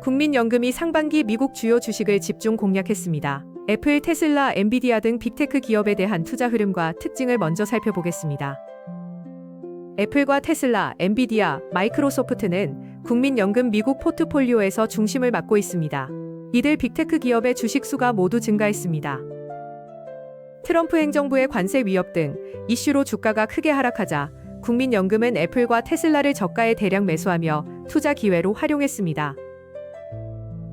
국민연금이 상반기 미국 주요 주식을 집중 공략했습니다. 애플, 테슬라, 엔비디아 등 빅테크 기업에 대한 투자 흐름과 특징을 먼저 살펴보겠습니다. 애플과 테슬라, 엔비디아, 마이크로소프트는 국민연금 미국 포트폴리오에서 중심을 맡고 있습니다. 이들 빅테크 기업의 주식 수가 모두 증가했습니다. 트럼프 행정부의 관세 위협 등 이슈로 주가가 크게 하락하자 국민연금은 애플과 테슬라를 저가에 대량 매수하며 투자 기회로 활용했습니다.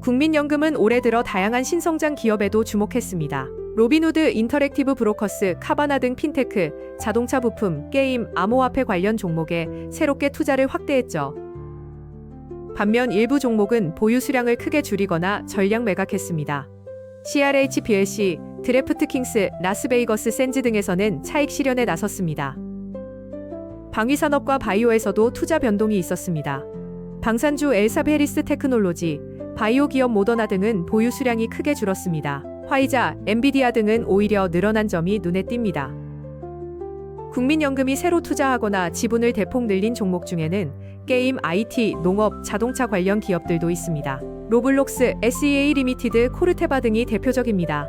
국민연금은 올해 들어 다양한 신성장 기업에도 주목했습니다. 로빈후드, 인터랙티브 브로커스, 카바나 등 핀테크, 자동차 부품, 게임, 암호화폐 관련 종목에 새롭게 투자를 확대했죠. 반면 일부 종목은 보유 수량을 크게 줄이거나 전량 매각했습니다. CRH plc, 드래프트 킹스, 라스베이거스 샌즈 등에서는 차익 실현에 나섰습니다. 방위산업과 바이오에서도 투자 변동이 있었습니다. 방산주 엘사베리스 테크놀로지, 바이오 기업 모더나 등은 보유 수량이 크게 줄었습니다. 화이자, 엔비디아 등은 오히려 늘어난 점이 눈에 띕니다. 국민연금이 새로 투자하거나 지분을 대폭 늘린 종목 중에는 게임, IT, 농업, 자동차 관련 기업들도 있습니다. 로블록스, SEA 리미티드, 코르테바 등이 대표적입니다.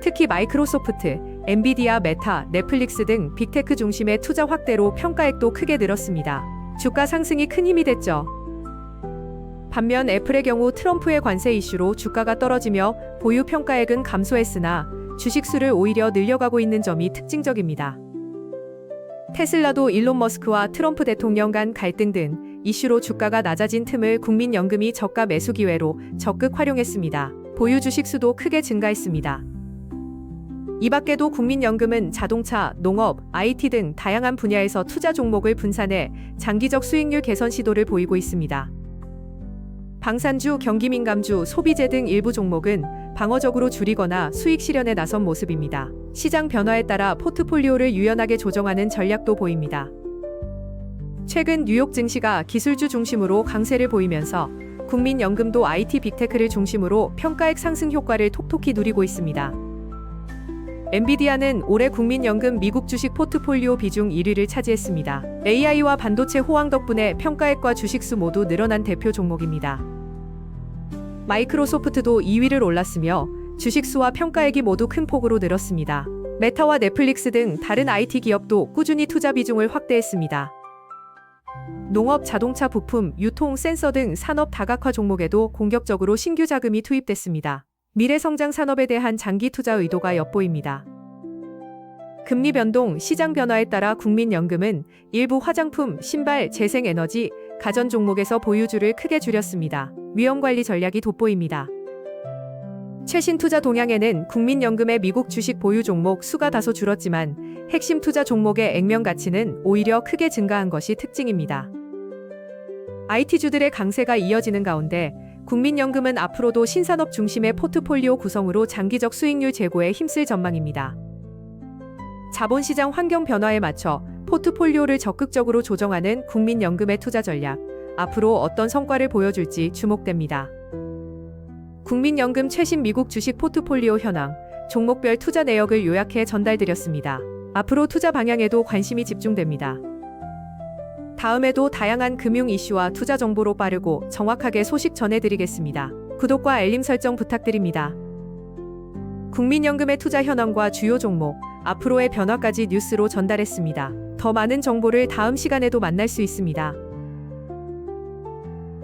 특히 마이크로소프트, 엔비디아, 메타, 넷플릭스 등 빅테크 중심의 투자 확대로 평가액도 크게 늘었습니다. 주가 상승이 큰 힘이 됐죠. 반면 애플의 경우 트럼프의 관세 이슈로 주가가 떨어지며 보유 평가액은 감소했으나 주식 수를 오히려 늘려가고 있는 점이 특징적입니다. 테슬라도 일론 머스크와 트럼프 대통령 간 갈등 등 이슈로 주가가 낮아진 틈을 국민연금이 저가 매수 기회로 적극 활용했습니다. 보유 주식 수도 크게 증가했습니다. 이 밖에도 국민연금은 자동차, 농업, IT 등 다양한 분야에서 투자 종목을 분산해 장기적 수익률 개선 시도를 보이고 있습니다. 방산주, 경기민감주, 소비재 등 일부 종목은 방어적으로 줄이거나 수익 실현에 나선 모습입니다. 시장 변화에 따라 포트폴리오를 유연하게 조정하는 전략도 보입니다. 최근 뉴욕 증시가 기술주 중심으로 강세를 보이면서 국민연금도 IT 빅테크를 중심으로 평가액 상승 효과를 톡톡히 누리고 있습니다. 엔비디아는 올해 국민연금 미국 주식 포트폴리오 비중 1위를 차지했습니다. AI와 반도체 호황 덕분에 평가액과 주식수 모두 늘어난 대표 종목입니다. 마이크로소프트도 2위를 올랐으며 주식수와 평가액이 모두 큰 폭으로 늘었습니다. 메타와 넷플릭스 등 다른 IT 기업도 꾸준히 투자 비중을 확대했습니다. 농업, 자동차 부품, 유통, 센서 등 산업 다각화 종목에도 공격적으로 신규 자금이 투입됐습니다. 미래 성장 산업에 대한 장기 투자 의도가 엿보입니다. 금리 변동, 시장 변화에 따라 국민연금은 일부 화장품, 신발, 재생에너지, 가전 종목에서 보유주를 크게 줄였습니다. 위험관리 전략이 돋보입니다. 최신 투자 동향에는 국민연금의 미국 주식 보유 종목 수가 다소 줄었지만 핵심 투자 종목의 액면 가치는 오히려 크게 증가한 것이 특징입니다. IT주들의 강세가 이어지는 가운데 국민연금은 앞으로도 신산업 중심의 포트폴리오 구성으로 장기적 수익률 제고에 힘쓸 전망입니다. 자본시장 환경 변화에 맞춰 포트폴리오를 적극적으로 조정하는 국민연금의 투자 전략, 앞으로 어떤 성과를 보여줄지 주목됩니다. 국민연금 최신 미국 주식 포트폴리오 현황, 종목별 투자 내역을 요약해 전달드렸습니다. 앞으로 투자 방향에도 관심이 집중됩니다. 다음에도 다양한 금융 이슈와 투자 정보로 빠르고 정확하게 소식 전해드리겠습니다. 구독과 알림 설정 부탁드립니다. 국민연금의 투자 현황과 주요 종목, 앞으로의 변화까지 뉴스로 전달했습니다. 더 많은 정보를 다음 시간에도 만날 수 있습니다.